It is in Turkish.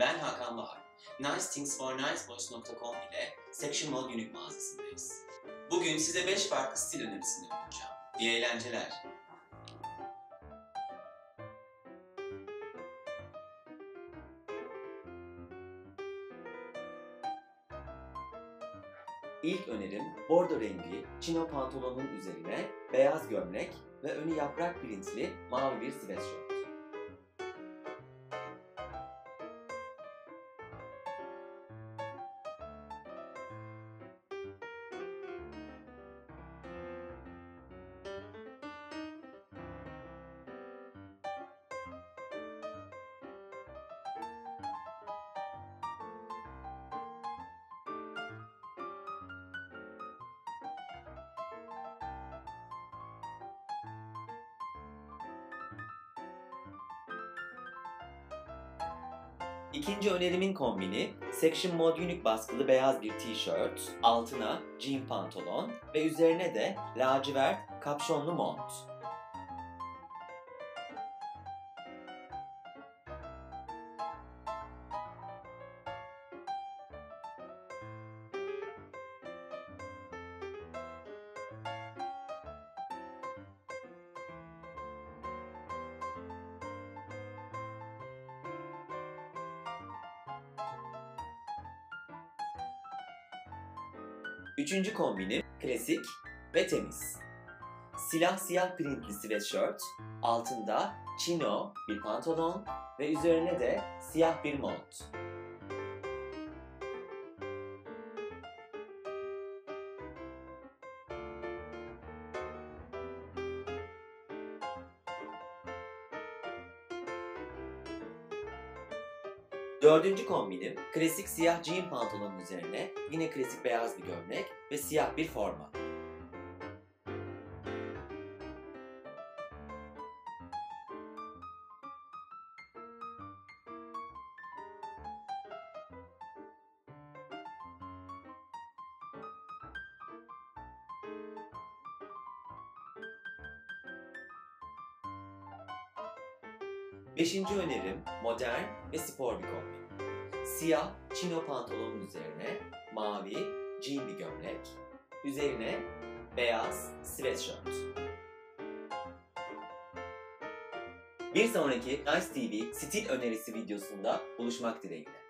Ben Hakan Bahar. nicethingsforniceboys.com ile Section Mode Unique mağazasındayız. Bugün size 5 farklı stil önerisinde bulunacağım. İyi eğlenceler. İlk önerim bordo rengi chino pantolonun üzerine beyaz gömlek ve önü yaprak printli mavi bir sweatshirt. İkinci önerimin kombini Section Mode Unique baskılı beyaz bir tişört, altına jean pantolon ve üzerine de lacivert kapşonlu mont. Üçüncü kombinim klasik ve temiz. Silah siyah printli sweatshirt, altında chino bir pantolon ve üzerine de siyah bir mont. Dördüncü kombinim klasik siyah jean pantolonun üzerine yine klasik beyaz bir gömlek ve siyah bir forma. Beşinci önerim modern ve spor bir kombin. Siyah chino pantolonun üzerine mavi jean bir gömlek, üzerine beyaz sweatshirt. Bir sonraki Nice TV stil önerisi videosunda buluşmak dileğiyle.